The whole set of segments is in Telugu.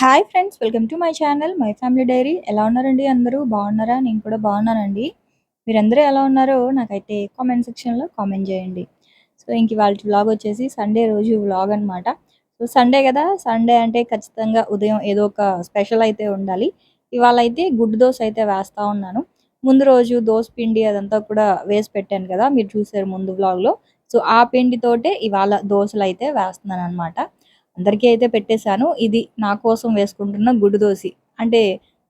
Hi friends welcome to my channel my family diary ఎలా ఉన్నారండి అందరూ? బాగున్నారా? నేను కూడా బాగున్నానండి. మీరందరూ ఎలా ఉన్నారో నాకైతే కామెంట్ సెక్షన్లో కామెంట్ చేయండి. సో ఇంక వాళ్ళ వ్లాగ్ వచ్చేసి సండే రోజు వ్లాగ్ అనమాట సో సండే కదా? సండే అంటే ఖచ్చితంగా ఉదయం ఏదో ఒక స్పెషల్ అయితే ఉండాలి. ఇవాళ అయితే గుడ్డు దోశ అయితే వేస్తూ ఉన్నాను. ముందు రోజు దోశ పిండి అదంతా కూడా వేసి పెట్టాను కదా? మీరు చూసారు ముందు వ్లాగ్లో సో ఆ పిండితోటే ఇవాళ దోశలు అయితే వేస్తున్నాను అనమాట అందరికీ అయితే పెట్టేశాను. ఇది నా కోసం వేసుకుంటున్న గుడ్డు దోశ. అంటే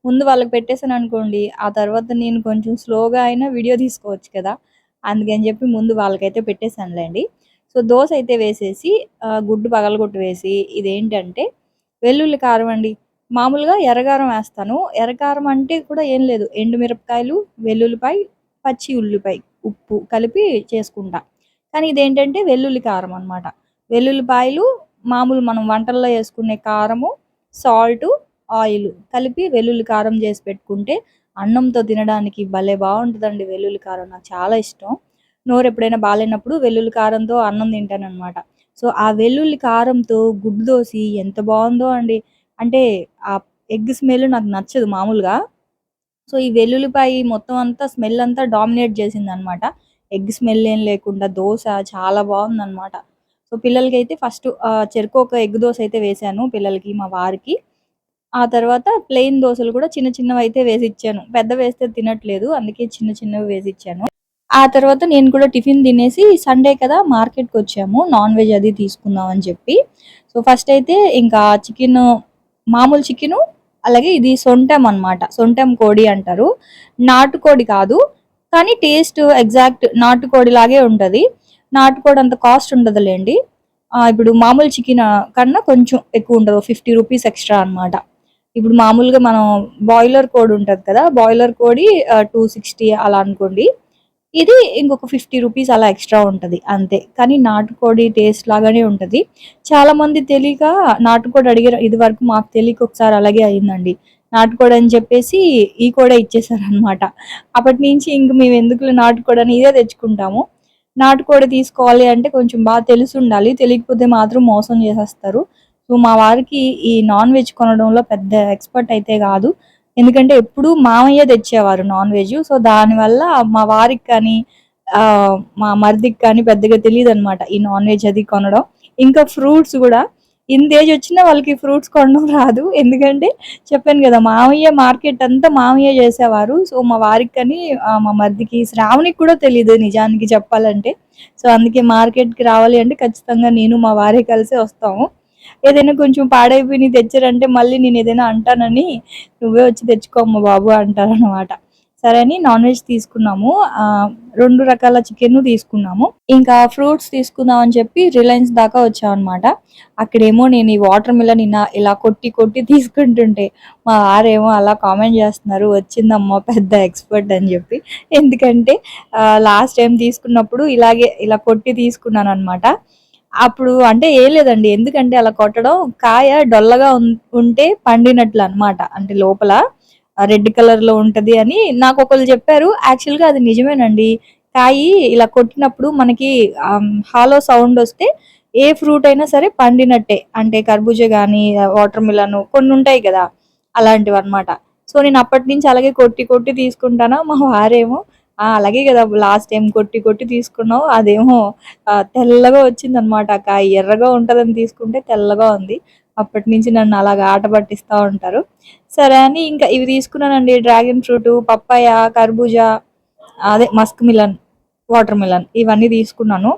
ముందు వాళ్ళకి పెట్టేశాను అనుకోండి ఆ తర్వాత నేను కొంచెం స్లోగా అయినా వీడియో తీసుకోవచ్చు కదా. అందుకని చెప్పి ముందు వాళ్ళకైతే పెట్టేశానులేండి. సో దోశ అయితే వేసేసి గుడ్డు పగలగొట్టు వేసి ఇదేంటంటే వెల్లుల్లి కారం అండి. మామూలుగా ఎర్రగారం వేస్తాను. ఎర్రకారం అంటే కూడా ఏం లేదు. ఎండుమిరపకాయలు వెల్లుల్లిపాయ పచ్చి ఉల్లిపాయ ఉప్పు కలిపి చేసుకుంటా. కానీ ఇదేంటంటే వెల్లుల్లి కారం అనమాట వెల్లుల్లిపాయలు మామూలు మనం వంటల్లో వేసుకునే కారము సాల్ట్ ఆయిల్ కలిపి వెల్లుల్లి కారం చేసి పెట్టుకుంటే అన్నంతో తినడానికి భలే బాగుంటుందండి వెల్లుల్లి కారం. నాకు చాలా ఇష్టం. నోరు ఎప్పుడైనా బాగాలేనప్పుడు వెల్లుల్లి కారంతో అన్నం తింటానమాట సో ఆ వెల్లుల్లి కారంతో గుడ్డు దోశ ఎంత బాగుందో అండి. అంటే ఆ ఎగ్ స్మెల్ నాకు నచ్చదు మామూలుగా. సో ఈ వెల్లుల్లిపాయ మొత్తం అంతా స్మెల్ అంతా డామినేట్ చేసింది అనమాట ఎగ్ స్మెల్ ఏం లేకుండా దోశ చాలా బాగుందన్నమాట. సో పిల్లలకి అయితే ఫస్ట్ చెరుకు ఒక ఎగ్ దోశ అయితే వేసాను పిల్లలకి మా వారికి. ఆ తర్వాత ప్లెయిన్ దోశలు కూడా చిన్న చిన్నవి అయితే వేసి ఇచ్చాను. పెద్ద వేస్తే తినట్లేదు అందుకే చిన్న చిన్నవి వేసి ఇచ్చాను. ఆ తర్వాత నేను కూడా టిఫిన్ తినేసి సండే కదా మార్కెట్కి వచ్చాము నాన్ వెజ్ అది తీసుకుందాం అని చెప్పి. సో ఫస్ట్ అయితే ఇంకా చికెన్ మామూలు చికెను అలాగే ఇది సొంటం అన్నమాట. సొంటం కోడి అంటారు. నాటుకోడి కాదు కానీ టేస్ట్ ఎగ్జాక్ట్ నాటుకోడి లాగే ఉంటుంది. నాటుకోడి అంత కాస్ట్ ఉండదులేండి. ఇప్పుడు మామూలు చికెన్ కన్నా కొంచెం ఎక్కువ ఉండదు ఫిఫ్టీ రూపీస్ ఎక్స్ట్రా అన్నమాట. ఇప్పుడు మామూలుగా మనం బాయిలర్ కోడి ఉంటుంది కదా బాయిలర్ కోడి టూ సిక్స్టీ అలా అనుకోండి. ఇది ఇంకొక ఫిఫ్టీ రూపీస్ అలా ఎక్స్ట్రా ఉంటుంది అంతే. కానీ నాటుకోడి టేస్ట్ లాగానే ఉంటుంది. చాలా మంది తెలియక నాటుకోడి అడిగారు ఇది వరకు మాకు తెలియక ఒకసారి అలాగే అయిందండి. నాటుకోడి అని చెప్పేసి ఈ కూడా ఇచ్చేసారనమాట అప్పటి నుంచి ఇంక మేము ఎందుకు నాటుకోడని ఇదే తెచ్చుకుంటాము. నాటుకోడి తీసుకోవాలి అంటే కొంచెం బాగా తెలిసి ఉండాలి తెలియకపోతే మాత్రం మోసం చేసేస్తారు. సో మా వారికి ఈ నాన్ వెజ్ కొనడంలో పెద్ద ఎక్స్పర్ట్ అయితే కాదు. ఎందుకంటే ఎప్పుడు మామయ్య తెచ్చేవారు నాన్ వెజ్. సో దానివల్ల మా వారికి కానీ ఆ, మా మరిదికి కానీ పెద్దగా తెలియదు అనమాట ఈ నాన్ వెజ్ అది కొనడం. ఇంకా ఫ్రూట్స్ కూడా ఇంత ఏజ్ వచ్చినా వాళ్ళకి ఫ్రూట్స్ కొనడం రాదు. ఎందుకంటే చెప్పాను కదా మామయ్య మార్కెట్ అంతా మామయ్య చేసేవారు. సో మా వారికి కానీ మా మరిదికి శ్రావణికి కూడా తెలియదు నిజానికి చెప్పాలంటే. సో అందుకే మార్కెట్కి రావాలి అంటే ఖచ్చితంగా నేను మా వారే కలిసి వస్తాము. ఏదైనా కొంచెం పాడైపోయి తెచ్చారంటే మళ్ళీ నేను ఏదైనా అంటానని నువ్వే వచ్చి తెచ్చుకోమ్మ బాబు అంటారనమాట సరే అని నాన్ వెజ్ తీసుకున్నాము రెండు రకాల చికెన్ తీసుకున్నాము. ఇంకా ఫ్రూట్స్ తీసుకుందాం అని చెప్పి రిలయన్స్ దాకా వచ్చాం అనమాట అక్కడేమో నేను ఈ వాటర్ మిలన్ ఇలా ఇలా కొట్టి కొట్టి తీసుకుంటుంటే మా వారేమో అలా కామెంట్ చేస్తున్నారు. వచ్చిందమ్మా పెద్ద ఎక్స్పర్ట్ అని చెప్పి. ఎందుకంటే లాస్ట్ టైం తీసుకున్నప్పుడు ఇలాగే ఇలా కొట్టి తీసుకున్నాను అనమాట అప్పుడు అంటే ఏం లేదండి. ఎందుకంటే అలా కొట్టడం కాయ డొల్లగా ఉం- ఉంటే పండినట్లు అనమాట అంటే లోపల రెడ్ కలర్లో ఉంటది అని నాకు ఒకళ్ళు చెప్పారు. యాక్చువల్గా అది నిజమేనండి. కాయి ఇలా కొట్టినప్పుడు మనకి హాలో సౌండ్ వస్తే ఏ ఫ్రూట్ అయినా సరే పండినట్టే. అంటే కర్బూజా కానీ వాటర్ మిలన్ కొన్ని ఉంటాయి కదా అలాంటివి అన్నమాట. సో నేను అప్పటి నుంచి అలాగే కొట్టి కొట్టి తీసుకుంటానా? మా వారేమో అలాగే కదా లాస్ట్ టైం కొట్టి కొట్టి తీసుకున్నావు అదేమో తెల్లగా వచ్చింది అనమాట కాయ. ఎర్రగా ఉంటుందని తీసుకుంటే తెల్లగా ఉంది. అప్పటి నుంచి నన్ను అలాగా ఆట పట్టిస్తూ ఉంటారు. సరే అని ఇంకా ఇవి తీసుకున్నానండి డ్రాగన్ ఫ్రూట్ పప్పాయ కర్బూజా అదే మస్క్ మిలన్ వాటర్ మిలన్ ఇవన్నీ తీసుకున్నాను.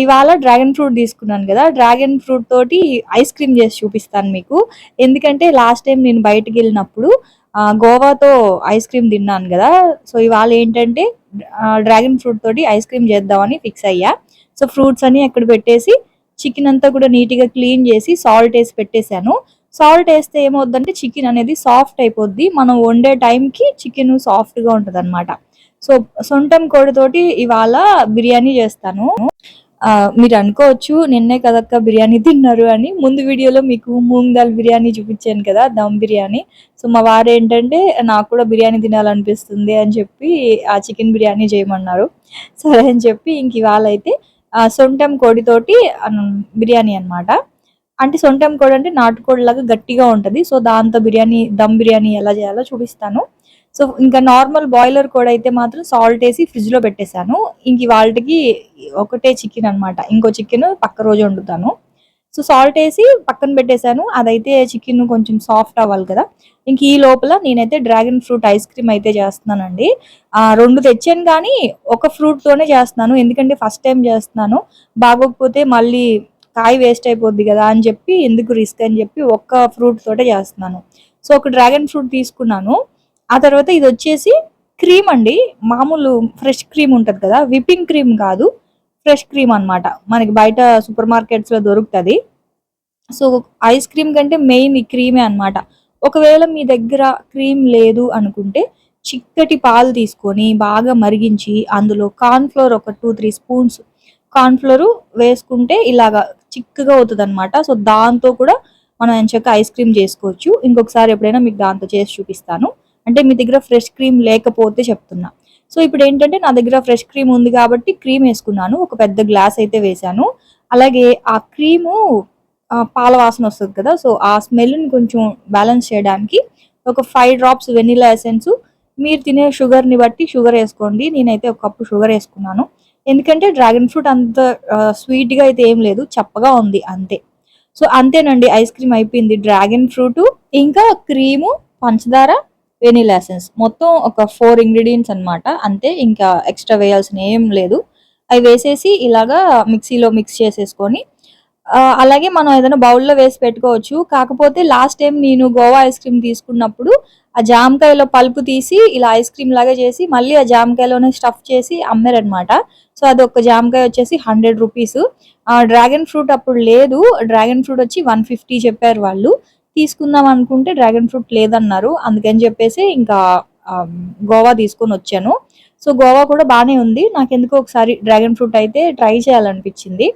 ఇవాళ డ్రాగన్ ఫ్రూట్ తీసుకున్నాను కదా డ్రాగన్ ఫ్రూట్ తోటి ఐస్ క్రీమ్ చేసి చూపిస్తాను మీకు. ఎందుకంటే లాస్ట్ టైం నేను బయటకు వెళ్ళినప్పుడు గోవాతో ఐస్ క్రీమ్ తిన్నాను కదా సో ఇవాళ ఏంటంటే డ్రాగన్ ఫ్రూట్ తోటి ఐస్ క్రీమ్ చేద్దామని ఫిక్స్ అయ్యా. సో ఫ్రూట్స్ అన్ని అక్కడ పెట్టేసి చికెన్ అంతా కూడా నీట్గా క్లీన్ చేసి సాల్ట్ వేసి పెట్టేశాను. సాల్ట్ వేస్తే ఏమవుద్దంటే చికెన్ అనేది సాఫ్ట్ అయిపోద్ది. మనం వండే టైంకి చికెన్ సాఫ్ట్గా ఉంటుంది అనమాట సో సొంటం కోడితోటి ఇవాళ బిర్యానీ చేస్తాను. మీరు అనుకోవచ్చు నిన్నే కదక్క బిర్యానీ తిన్నారు అని. ముందు వీడియోలో మీకు మూంగ్ దాల్ బిర్యానీ చూపించాను కదా దమ్ బిర్యానీ. సో మా వారు ఏంటంటే నాకు కూడా బిర్యానీ తినాలనిపిస్తుంది అని చెప్పి ఆ చికెన్ బిర్యానీ చేయమన్నారు. సరే అని చెప్పి ఇంక ఇవాళ అయితే సొంటం కోడితోటి బిర్యానీ అన్నమాట. అంటే సొంటం కోడి అంటే నాటుకోడి లాగా గట్టిగా ఉంటుంది. సో దాంతో బిర్యానీ దమ్ బిర్యానీ ఎలా చేయాలో చూపిస్తాను. సో ఇంకా నార్మల్ బాయిలర్ కోడి అయితే మాత్రం సాల్ట్ వేసి ఫ్రిడ్జ్లో పెట్టేశాను. ఇంక వాళ్ళకి ఒకటే చికెన్ అన్నమాట. ఇంకో చికెన్ పక్క రోజు వండుతాను. సో సాల్ట్ వేసి పక్కన పెట్టేశాను. అదైతే చికెన్ కొంచెం సాఫ్ట్ అవ్వాలి కదా. ఇంక ఈ లోపల నేనైతే డ్రాగన్ ఫ్రూట్ ఐస్ క్రీమ్ అయితే చేస్తున్నానండి. రెండు తెచ్చాను కానీ ఒక ఫ్రూట్ తోనే చేస్తున్నాను. ఎందుకంటే ఫస్ట్ టైం చేస్తున్నాను. బాగోకపోతే మళ్ళీ కాయ వేస్ట్ అయిపోద్ది కదా అని చెప్పి ఎందుకు రిస్క్ అని చెప్పి ఒక్క ఫ్రూట్ తోటే చేస్తున్నాను. సో ఒక డ్రాగన్ ఫ్రూట్ తీసుకున్నాను. ఆ తర్వాత ఇది వచ్చేసి క్రీమ్ అండి. మామూలు ఫ్రెష్ క్రీమ్ ఉంటుంది కదా. విప్పింగ్ క్రీమ్ కాదు. ఫ్రెష్ క్రీమ్ అన్నమాట. మనకి బయట సూపర్ మార్కెట్స్లో దొరుకుతుంది. సో ఐస్ క్రీమ్ కంటే మెయిన్ ఈ క్రీమే అన్నమాట. ఒకవేళ మీ దగ్గర క్రీమ్ లేదు అనుకుంటే చిక్కటి పాలు తీసుకొని బాగా మరిగించి అందులో కార్న్ఫ్లోర్ ఒక టూ త్రీ స్పూన్స్ కార్న్ఫ్లోర్ వేసుకుంటే ఇలాగా చిక్కగా అవుతుంది అనమాట సో దాంతో కూడా మనం ఎంచక్క ఐస్ క్రీమ్ చేసుకోవచ్చు. ఇంకొకసారి ఎప్పుడైనా మీకు దాంతో చేసి చూపిస్తాను. అంటే మీ దగ్గర ఫ్రెష్ క్రీమ్ లేకపోతే చెప్తున్నా. సో ఇప్పుడు ఏంటంటే నా దగ్గర ఫ్రెష్ క్రీమ్ ఉంది కాబట్టి క్రీమ్ వేసుకున్నాను. ఒక పెద్ద గ్లాస్ అయితే వేశాను. అలాగే ఆ క్రీము పాల వాసన వస్తుంది కదా సో ఆ స్మెల్ని కొంచెం బ్యాలెన్స్ చేయడానికి ఒక ఫైవ్ డ్రాప్స్ వెనిలా ఎసెన్స్. మీరు తినే షుగర్ని బట్టి షుగర్ వేసుకోండి. నేనైతే ఒక కప్పు షుగర్ వేసుకున్నాను. ఎందుకంటే డ్రాగన్ ఫ్రూట్ అంత స్వీట్గా అయితే ఏం లేదు. చప్పగా ఉంది అంతే. సో అంతేనండి ఐస్ క్రీమ్ అయిపోయింది డ్రాగన్ ఫ్రూట్. ఇంకా క్రీము పంచదార వెనీలా ఎసెన్స్. మొత్తం ఒక ఫోర్ ఇంగ్రీడియంట్స్ అన్నమాట. అంతే ఇంకా ఎక్స్ట్రా వేయాల్సిన ఏం లేదు. అవి వేసేసి ఇలాగా మిక్సీలో మిక్స్ చేసేసుకొని అలాగే మనం ఏదైనా బౌల్లో వేసి పెట్టుకోవచ్చు. కాకపోతే లాస్ట్ టైం నేను గోవా ఐస్ క్రీమ్ తీసుకున్నప్పుడు ఆ జామకాయలో పలుపు తీసి ఇలా ఐస్ క్రీమ్ లాగా చేసి మళ్ళీ ఆ జామకాయలోనే స్టఫ్ చేసి అమ్మారనమాట సో అది ఒక జామకాయ వచ్చేసి హండ్రెడ్ రూపీస్. ఆ డ్రాగన్ ఫ్రూట్ అప్పుడు లేదు. డ్రాగన్ ఫ్రూట్ వచ్చి వన్ ఫిఫ్టీ చెప్పారు వాళ్ళు. తీసుకుందాం అనుకుంటే డ్రాగన్ ఫ్రూట్ లేదన్నారు. అందుకని చెప్పేసి ఇంకా గోవా తీసుకొని వచ్చాను. సో గోవా కూడా బాగానే ఉంది. నాకు ఎందుకో ఒకసారి డ్రాగన్ ఫ్రూట్ అయితే ట్రై చేయాలనిపించింది.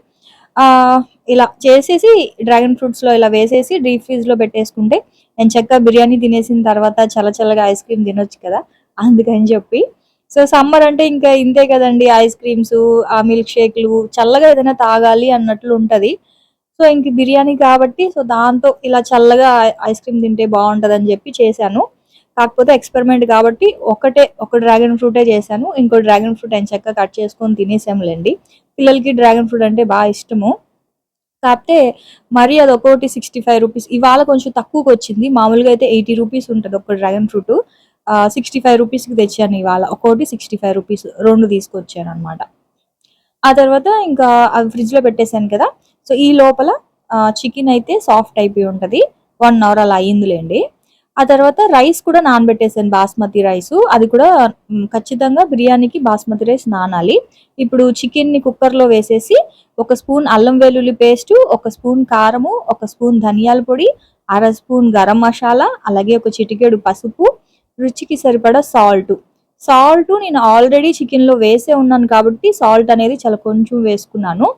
ఇలా చేసేసి డ్రాగన్ ఫ్రూట్స్లో ఇలా వేసేసి డీప్ ఫ్రీజ్లో పెట్టేసుకుంటే నేను చక్కగా బిర్యానీ తినేసిన తర్వాత చల్ల చల్లగా ఐస్ క్రీమ్ తినొచ్చు కదా అందుకని చెప్పి. సో సమ్మర్ అంటే ఇంకా ఇంతే కదండి ఐస్ క్రీమ్స్ ఆ మిల్క్ షేక్లు చల్లగా ఏదైనా తాగాలి అన్నట్లు ఉంటుంది. సో ఇంక బిర్యానీ కాబట్టి సో దాంతో ఇలా చల్లగా ఐస్ క్రీమ్ తింటే బాగుంటుంది అని చెప్పి చేశాను. కాకపోతే ఎక్స్పెరిమెంట్ కాబట్టి ఒకటే ఒక డ్రాగన్ ఫ్రూటే చేశాను. ఇంకో డ్రాగన్ ఫ్రూట్ అని చక్కగా కట్ చేసుకొని తినేసాములేండి పిల్లలకి డ్రాగన్ ఫ్రూట్ అంటే బాగా ఇష్టము. కాకపోతే మరి అది ఒక్కొక్కటి సిక్స్టీ ఫైవ్ రూపీస్ ఇవాళ కొంచెం తక్కువకి వచ్చింది. మామూలుగా అయితే ఎయిటీ రూపీస్ ఉంటుంది ఒక డ్రాగన్ ఫ్రూట్. సిక్స్టీ ఫైవ్ రూపీస్కి తెచ్చాను ఇవాళ. ఒక్కొక్కటి సిక్స్టీ ఫైవ్ రూపీస్ రెండు తీసుకొచ్చాను అనమాట ఆ తర్వాత ఇంకా అవి ఫ్రిడ్జ్లో పెట్టేశాను కదా. సో ఈ లోపల చికెన్ అయితే సాఫ్ట్ అయిపోయి ఉంటుంది. వన్ అవర్ అలా అయ్యిందిలేండి. ఆ తర్వాత రైస్ కూడా నానబెట్టేసాను బాస్మతి రైస్ అది కూడా ఖచ్చితంగా బిర్యానీకి బాస్మతి రైస్ నానాలి. ఇప్పుడు చికెన్ని కుక్కర్లో వేసేసి ఒక స్పూన్ అల్లం వెల్లుల్లి పేస్టు ఒక స్పూన్ కారము ఒక స్పూన్ ధనియాల పొడి అర స్పూన్ గరం మసాలా అలాగే ఒక చిటికెడు పసుపు రుచికి సరిపడా సాల్ట్ సాల్ట్ నేను ఆల్రెడీ చికెన్లో వేసే ఉన్నాను కాబట్టి సాల్ట్ అనేది చాలా కొంచెం వేసుకున్నాను.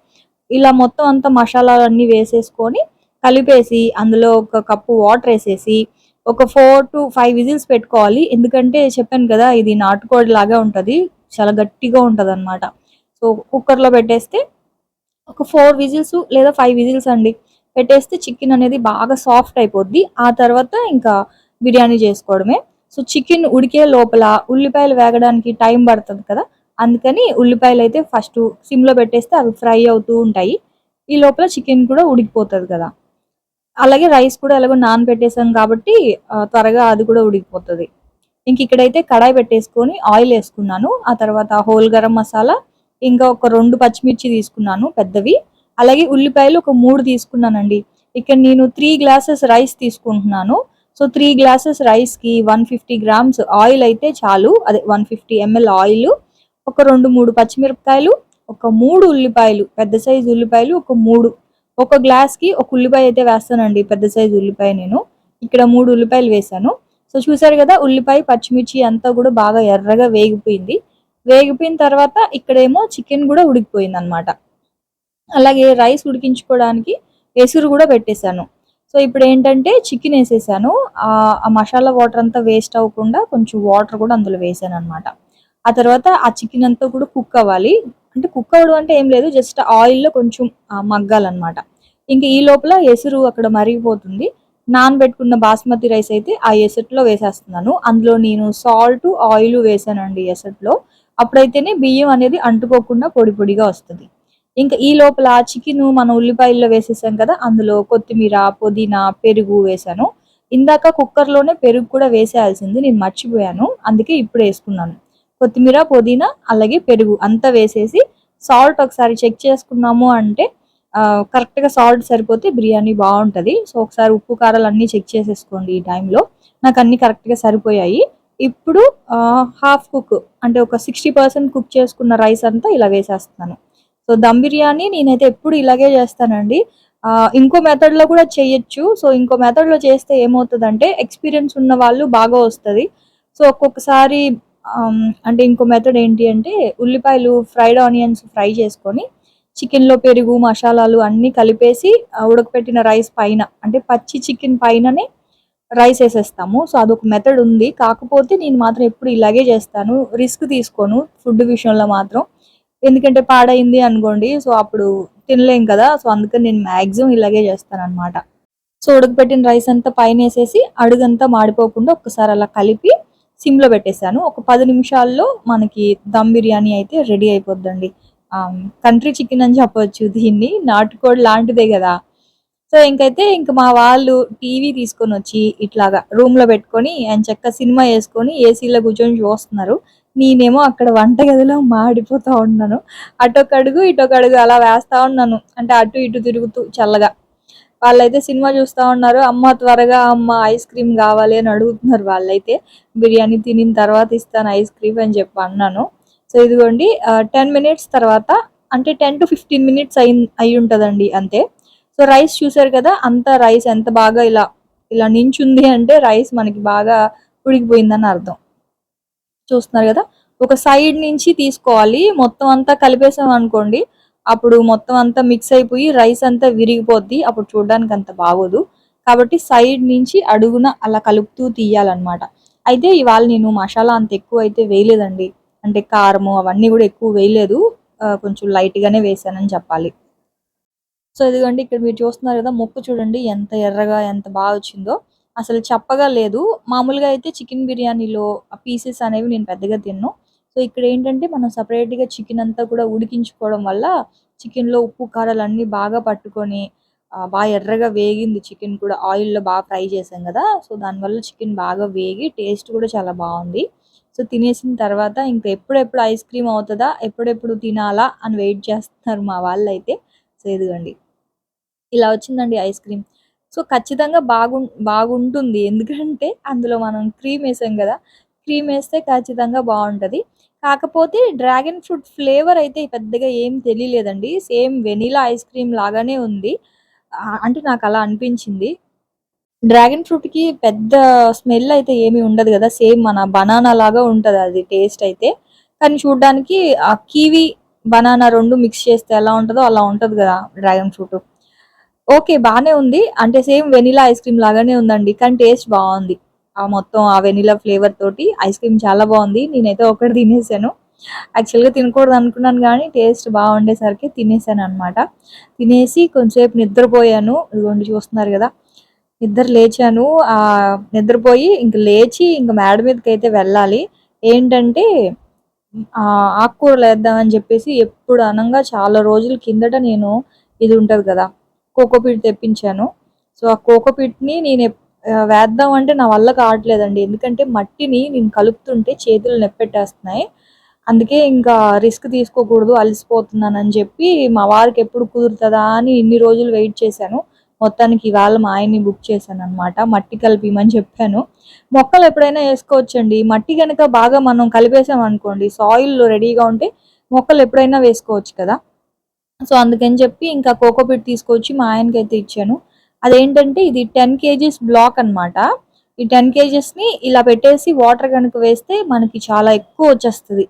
ఇలా మొత్తం అంతా మసాలాలు అన్నీ వేసేసుకొని కలిపేసి అందులో ఒక కప్పు వాటర్ వేసేసి ఒక ఫోర్ టు ఫైవ్ విజిల్స్ పెట్టుకోవాలి. ఎందుకంటే చెప్పాను కదా ఇది నాటుకోడి లాగా ఉంటుంది. చాలా గట్టిగా ఉంటుంది అనమాట సో కుక్కర్లో పెట్టేస్తే ఒక ఫోర్ విజిల్స్ లేదా ఫైవ్ విజిల్స్ అండి. పెట్టేస్తే చికెన్ అనేది బాగా సాఫ్ట్ అయిపోద్ది. ఆ తర్వాత ఇంకా బిర్యానీ చేసుకోవడమే. సో చికెన్ ఉడికే లోపల ఉల్లిపాయలు వేగడానికి టైం పడుతుంది కదా అందుకని ఉల్లిపాయలు అయితే ఫస్ట్ సిమ్లో పెట్టేస్తే అవి ఫ్రై అవుతూ ఉంటాయి. ఈ లోపల చికెన్ కూడా ఉడికిపోతుంది కదా. అలాగే రైస్ కూడా ఎలాగో నానబెట్టేసాం కాబట్టి త్వరగా అది కూడా ఉడికిపోతుంది. ఇంక ఇక్కడైతే కడాయి పెట్టేసుకొని ఆయిల్ వేసుకున్నాను. ఆ తర్వాత హోల్ గరం మసాలా ఇంకా ఒక రెండు పచ్చిమిర్చి తీసుకున్నాను పెద్దవి. అలాగే ఉల్లిపాయలు ఒక మూడు తీసుకున్నానండి. ఇక్కడ నేను త్రీ గ్లాసెస్ రైస్ తీసుకుంటున్నాను. సో త్రీ గ్లాసెస్ రైస్కి వన్ ఫిఫ్టీ గ్రామ్స్ ఆయిల్ అయితే చాలు. అదే వన్ ఫిఫ్టీ ఎంఎల్ ఆయిల్. ఒక రెండు మూడు పచ్చిమిరపకాయలు ఒక మూడు ఉల్లిపాయలు పెద్ద సైజు ఉల్లిపాయలు ఒక మూడు. ఒక గ్లాస్కి ఒక ఉల్లిపాయ అయితే వేస్తానండి పెద్ద సైజు ఉల్లిపాయ నేను. ఇక్కడ మూడు ఉల్లిపాయలు వేసాను సో చూసారు కదా ఉల్లిపాయ పచ్చిమిర్చి అంతా కూడా బాగా ఎర్రగా వేగిపోయింది. వేగిపోయిన తర్వాత ఇక్కడేమో చికెన్ కూడా ఉడికిపోయింది అనమాట అలాగే రైస్ ఉడికించుకోవడానికి ఎసురు కూడా పెట్టేశాను. సో ఇప్పుడు ఏంటంటే చికెన్ వేసేసాను. ఆ ఆ మసాలా వాటర్ అంతా వేస్ట్ అవ్వకుండా కొంచెం వాటర్ కూడా అందులో వేసాను అనమాట ఆ తర్వాత ఆ చికెన్ అంతా కూడా కుక్ అవ్వాలి. అంటే కుక్ అవ్వడం అంటే ఏం లేదు జస్ట్ ఆయిల్లో కొంచెం మగ్గాలన్నమాట. ఇంకా ఈ లోపల ఎసురు అక్కడ మరిగిపోతుంది. నానబెట్టుకున్న బాస్మతి రైస్ అయితే ఆ ఎసట్లో వేసేస్తున్నాను. అందులో నేను సాల్ట్ ఆయిల్ వేసానండి ఎసట్లో అప్పుడైతేనే బియ్యం అనేది అంటుకోకుండా పొడి పొడిగా వస్తుంది. ఇంకా ఈ లోపల చికెన్ మనం ఉల్లిపాయల్లో వేసేసాం కదా అందులో కొత్తిమీర పుదీనా పెరుగు వేసాను. ఇందాక కుక్కర్లోనే పెరుగు కూడా వేసేయాల్సింది నేను మర్చిపోయాను. అందుకే ఇప్పుడు వేసుకున్నాను. కొత్తిమీర పుదీనా అలాగే పెరుగు అంతా వేసేసి సాల్ట్ ఒకసారి చెక్ చేసుకున్నాము అంటే కరెక్ట్గా సాల్ట్ సరిపోతే బిర్యానీ బాగుంటుంది. సో ఒకసారి ఉప్పు కారాలు అన్నీ చెక్ చేసేసుకోండి ఈ టైంలో నాకు అన్నీ కరెక్ట్గా సరిపోయాయి. ఇప్పుడు హాఫ్ కుక్ అంటే ఒక సిక్స్టీ పర్సెంట్ కుక్ చేసుకున్న రైస్ అంతా ఇలా వేసేస్తాను సో దమ్ బిర్యానీ నేనైతే ఎప్పుడు ఇలాగే చేస్తానండి. ఇంకో మెథడ్లో కూడా చేయొచ్చు. సో ఇంకో మెథడ్లో చేస్తే ఏమవుతుందంటే ఎక్స్పీరియన్స్ ఉన్న వాళ్ళు బాగా వస్తుంది. సో ఒక్కొక్కసారి అంటే ఇంకో మెథడ్ ఏంటి అంటే ఉల్లిపాయలు ఫ్రైడ్ ఆనియన్స్ ఫ్రై చేసుకొని చికెన్లో పెరుగు మసాలాలు అన్నీ కలిపేసి ఉడకపెట్టిన రైస్ పైన అంటే పచ్చి చికెన్ పైననే రైస్ వేసేస్తాము. సో అదొక మెథడ్ ఉంది. కాకపోతే నేను మాత్రం ఎప్పుడు ఇలాగే చేస్తాను. రిస్క్ తీసుకోను ఫుడ్ విషయంలో మాత్రం. ఎందుకంటే పాడైంది అనుకోండి సో అప్పుడు తినలేం కదా. సో అందుకని నేను మ్యాక్సిమం ఇలాగే చేస్తాను అనమాట సో ఉడకపెట్టిన రైస్ అంతా పైన వేసేసి అడుగంతా మాడిపోకుండా ఒక్కసారి అలా కలిపి సిమ్లో పెట్టేశాను. ఒక పది నిమిషాల్లో మనకి దమ్ బిర్యానీ అయితే రెడీ అయిపోద్దండి. కంట్రీ చికెన్ అని చెప్పవచ్చు దీన్ని. నాటుకోడి లాంటిదే కదా. సో ఇంకైతే ఇంక మా వాళ్ళు టీవీ తీసుకొని వచ్చి ఇట్లాగా రూమ్లో పెట్టుకొని ఆయన చక్క సినిమా వేసుకొని ఏసీలో కూర్చొని చూస్తున్నారు. నేనేమో అక్కడ వంటగదిలో మాడిపోతా ఉన్నాను. అటొక అడుగు ఇటొక అడుగు అలా వేస్తా ఉన్నాను. అంటే అటు ఇటు తిరుగుతూ చల్లగా. వాళ్ళైతే సినిమా చూస్తూ ఉన్నారు. అమ్మ త్వరగా అమ్మ ఐస్ క్రీమ్ కావాలి అని అడుగుతున్నారు వాళ్ళైతే. బిర్యానీ తినిన తర్వాత ఇస్తాను ఐస్ క్రీమ్ అని చెప్పి అన్నాను. సో ఇదిగోండి టెన్ మినిట్స్ తర్వాత అంటే టెన్ టు ఫిఫ్టీన్ మినిట్స్ అయి అయి ఉంటుందండి అంతే. సో రైస్ చూసారు కదా అంత రైస్ ఎంత బాగా ఇలా ఇలా నించుంది అంటే రైస్ మనకి బాగా ఉడికిపోయిందని అర్థం. చూస్తున్నారు కదా ఒక సైడ్ నుంచి తీసుకోవాలి. మొత్తం అంతా కలిపేసాం అనుకోండి అప్పుడు మొత్తం అంతా మిక్స్ అయిపోయి రైస్ అంతా విరిగిపోద్ది. అప్పుడు చూడడానికి అంత బాగోదు. కాబట్టి సైడ్ నుంచి అడుగున అలా కలుపుతూ తీయాలన్నమాట. అయితే ఇవాళ నేను మసాలా అంత ఎక్కువ అయితే వేయలేదండి. అంటే కారము అవన్నీ కూడా ఎక్కువ వేయలేదు. కొంచెం లైట్గానే వేసానని చెప్పాలి. సో ఇదిగోండి ఇక్కడ మీరు చూస్తున్నారు కదా ముక్కు చూడండి ఎంత ఎర్రగా ఎంత బాగా వచ్చిందో. అసలు చెప్పగా లేదు మామూలుగా అయితే చికెన్ బిర్యానీలో పీసెస్ అనేవి నేను పెద్దగా తిన్ను. సో ఇక్కడ ఏంటంటే మనం సపరేట్గా చికెన్ అంతా కూడా ఉడికించుకోవడం వల్ల చికెన్లో ఉప్పు కారాలు అన్నీ బాగా పట్టుకొని బాగా ఎర్రగా వేగింది చికెన్ కూడా. ఆయిల్లో బాగా ఫ్రై చేసాం కదా. సో దానివల్ల చికెన్ బాగా వేగి టేస్ట్ కూడా చాలా బాగుంది. సో తినేసిన తర్వాత ఇంకా ఎప్పుడెప్పుడు ఐస్ క్రీమ్ అవుతుందా ఎప్పుడెప్పుడు తినాలా అని వెయిట్ చేస్తున్నారు మా వాళ్ళు అయితే సో ఎదుగండి ఇలా వచ్చిందండి ఐస్ క్రీమ్ సో ఖచ్చితంగా బాగు బాగుంటుంది. ఎందుకంటే అందులో మనం క్రీమ్ వేసాం కదా. క్రీమ్ వేస్తే ఖచ్చితంగా బాగుంటుంది. కాకపోతే డ్రాగన్ ఫ్రూట్ ఫ్లేవర్ అయితే పెద్దగా ఏం తెలియలేదండి. సేమ్ వెనీలా ఐస్ క్రీమ్ లాగానే ఉంది. అంటే నాకు అలా అనిపించింది. డ్రాగన్ ఫ్రూట్కి పెద్ద స్మెల్ అయితే ఏమీ ఉండదు కదా. సేమ్ మన బనానా లాగా ఉంటుంది అది టేస్ట్ అయితే. కానీ చూడడానికి ఆ కీవీ బనానా రెండు మిక్స్ చేస్తే ఎలా ఉంటుందో అలా ఉంటుంది కదా డ్రాగన్ ఫ్రూట్. ఓకే బాగానే ఉంది. అంటే సేమ్ వెనిలా ఐస్ క్రీమ్ లాగానే ఉందండి. కానీ టేస్ట్ బాగుంది. మొత్తం ఆ వెనిలా ఫ్లేవర్ తోటి ఐస్ క్రీమ్ చాలా బాగుంది. నేనైతే ఒకటి తినేసాను. యాక్చువల్గా తినకూడదు అనుకున్నాను కానీ టేస్ట్ బాగుండేసరికి తినేసాను అనమాట తినేసి కొంచెంసేపు నిద్రపోయాను. ఇదిగోండి చూస్తున్నారు కదా. నిద్ర లేచాను. నిద్రపోయి ఇంక లేచి ఇంక మేడ మీదకి అయితే వెళ్ళాలి. ఏంటంటే ఆకుకూరలు వేద్దామని చెప్పేసి ఎప్పుడు అనంగా చాలా రోజుల కిందట నేను ఇది ఉంటుంది కదా కోకోపీట్ తెప్పించాను. సో ఆ కోకోపీట్ని నేను వేద్దాం అంటే నా వల్ల కావట్లేదండి. ఎందుకంటే మట్టిని నేను కలుపుతుంటే చేతులు నెప్పెట్టేస్తున్నాయి. అందుకే ఇంకా రిస్క్ తీసుకోకూడదు అలసిపోతున్నానని చెప్పి మా వారికి ఎప్పుడు కుదురుతుందా అని ఇన్ని రోజులు వెయిట్ చేశాను. మొత్తానికి ఇవాళ మా ఆయన్ని బుక్ చేశాను అనమాట మట్టి కలిపిమని చెప్పాను. మొక్కలు ఎప్పుడైనా వేసుకోవచ్చండి. మట్టి కనుక బాగా మనం కలిపేసాం అనుకోండి సాయిల్ రెడీగా ఉంటే మొక్కలు ఎప్పుడైనా వేసుకోవచ్చు కదా. సో అందుకని చెప్పి ఇంకా కోకోపిట్ తీసుకొచ్చి మా ఆయనకి అయితే ఇచ్చాను. అదేంటంటే ఇది టెన్ కేజీస్ బ్లాక్ అనమాట ఈ టెన్ కేజెస్ని ఇలా పెట్టేసి వాటర్ కనుక వేస్తే మనకి చాలా ఎక్కువ వచ్చేస్తుంది.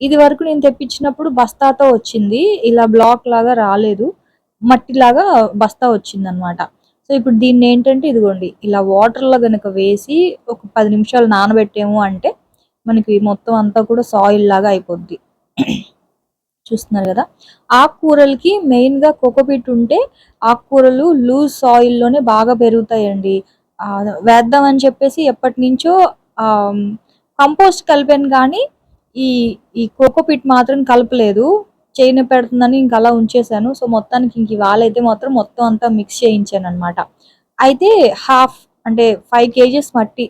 ఇది వరకు నేను తెప్పించినప్పుడు బస్తాతో వచ్చింది. ఇలా బ్లాక్ లాగా రాలేదు. మట్టిలాగా బస్తా వచ్చిందనమాట సో ఇప్పుడు దీన్ని ఏంటంటే ఇదిగోండి ఇలా వాటర్లో కనుక వేసి ఒక పది నిమిషాలు నానబెట్టాము అంటే మనకి మొత్తం అంతా కూడా సాయిల్ లాగా అయిపోద్ది. చూస్తున్నారు కదా. ఆకుకూరలకి మెయిన్గా కోకోపీట్ ఉంటే ఆకుకూరలు లూజ్ సాయిల్లోనే బాగా పెరుగుతాయండి. వేద్దామని చెప్పేసి ఎప్పటి నుంచో కంపోస్ట్ కలిపాను కానీ ఈ ఈ కోకోపీట్ మాత్రం కలపలేదు. చేయని పెడుతుందని ఇంక అలా ఉంచేసాను సో మొత్తానికి ఇంక ఇవాళ అయితే మాత్రం మొత్తం అంతా మిక్స్ చేయించాను అనమాట అయితే హాఫ్ అంటే ఫైవ్ కేజెస్ మట్టి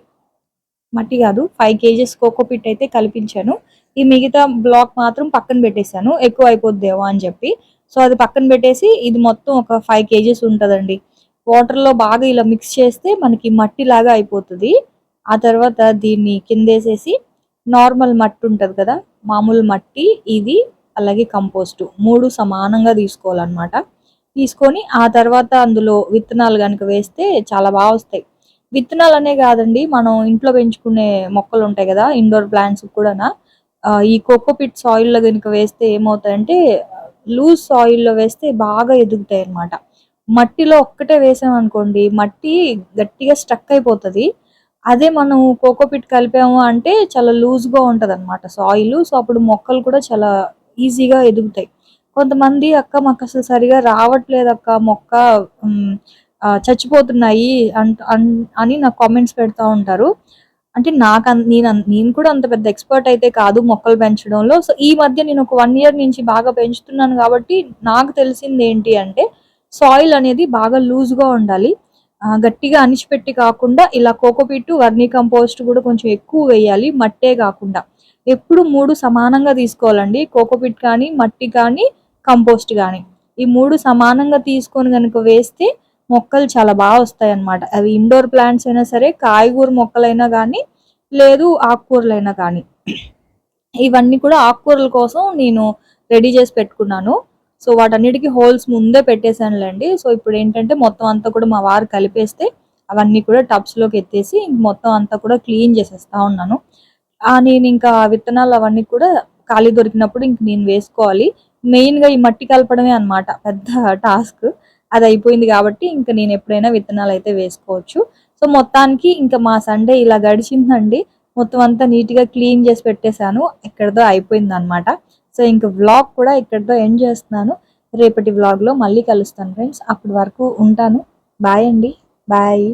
మట్టి కాదు ఫైవ్ కేజెస్ కోకోపీట్ అయితే కల్పించాను. ఈ మిగతా బ్లాక్ మాత్రం పక్కన పెట్టేశాను. ఎక్కువ అయిపోద్దేమో అని చెప్పి. సో అది పక్కన పెట్టేసి ఇది మొత్తం ఒక ఫైవ్ కేజెస్ ఉంటుందండి. వాటర్లో బాగా ఇలా మిక్స్ చేస్తే మనకి మట్టి లాగా అయిపోతుంది. ఆ తర్వాత దీన్ని కిందేసేసి నార్మల్ మట్టి ఉంటుంది కదా మామూలు మట్టి ఇది అలాగే కంపోస్ట్ మూడు సమానంగా తీసుకోవాలన్నమాట. తీసుకొని ఆ తర్వాత అందులో విత్తనాలు కనుక వేస్తే చాలా బాగా వస్తాయి. విత్తనాలు అనే కాదండి మనం ఇంట్లో పెంచుకునే మొక్కలు ఉంటాయి కదా ఇండోర్ ప్లాంట్స్ కూడా ఈ కోకోపిట్ సాయిల్లో కనుక వేస్తే ఏమవుతాయంటే లూజ్ సాయిల్లో వేస్తే బాగా ఎదుగుతాయి అన్నమాట. మట్టిలో ఒక్కటే వేసాం అనుకోండి మట్టి గట్టిగా స్ట్రక్ అయిపోతుంది. అదే మనం కోకోపిట్ కలిపాము అంటే చాలా లూజ్గా ఉంటుంది అనమాట సాయిల్ సో అప్పుడు మొక్కలు కూడా చాలా ఈజీగా ఎదుగుతాయి. కొంతమంది అక్క మాకు అసలు సరిగా రావట్లేదు అక్క మొక్క చచ్చిపోతున్నాయి అంట అన్- అని నాకు కామెంట్స్ పెడతా ఉంటారు. అంటే నాకు నేను నేను కూడా అంత పెద్ద ఎక్స్పర్ట్ అయితే కాదు మొక్కలు పెంచడంలో. సో ఈ మధ్య నేను ఒక వన్ ఇయర్ నుంచి బాగా పెంచుతున్నాను కాబట్టి నాకు తెలిసింది ఏంటి అంటే సాయిల్ అనేది బాగా లూజ్గా ఉండాలి. గట్టిగా అణిచిపెట్టి కాకుండా ఇలా కోకోపీట్ వర్మీ కంపోస్ట్ కూడా కొంచెం ఎక్కువ వేయాలి మట్టే కాకుండా. ఎప్పుడు మూడు సమానంగా తీసుకోవాలండి. కోకోపీట్ కానీ మట్టి కానీ కంపోస్ట్ కానీ. ఈ మూడు సమానంగా తీసుకొని కనుక వేస్తే మొక్కలు చాలా బాగా వస్తాయి అన్నమాట అవి ఇండోర్ ప్లాంట్స్ అయినా సరే కాయగూర మొక్కలైనా కానీ లేదు ఆకుకూరలైనా కానీ ఇవన్నీ కూడా ఆకుకూరల కోసం నేను రెడీ చేసి పెట్టుకున్నాను. సో వాటన్నిటికీ హోల్స్ ముందే పెట్టేశానులేండి. సో ఇప్పుడు ఏంటంటే మొత్తం అంతా కూడా మా వారు కలిపేస్తే అవన్నీ కూడా టబ్స్లోకి లోకి ఎత్తేసి మొత్తం అంతా కూడా క్లీన్ చేసేస్తా ఉన్నాను. నేను ఇంకా విత్తనాలు అవన్నీ కూడా ఖాళీ దొరికినప్పుడు ఇంక నేను వేసుకోవాలి. మెయిన్గా ఈ మట్టి కలపడమే అన్నమాట. పెద్ద టాస్క్. అది అయిపోయింది కాబట్టి ఇంకా నేను ఎప్పుడైనా విత్తనాలు అయితే వేసుకోవచ్చు. సో మొత్తానికి ఇంకా మా సండే ఇలా గడిచిందండి. మొత్తం అంతా నీట్గా క్లీన్ చేసి పెట్టేశాను. ఎక్కడిదో అయిపోయింది అనమాట సో ఇంకా వ్లాగ్ కూడా ఇక్కడితో ఎండ్ చేస్తున్నాను. రేపటి వ్లాగ్లో మళ్ళీ కలుస్తాను ఫ్రెండ్స్. అప్పటి వరకు ఉంటాను. బాయ్ అండి. బాయ్.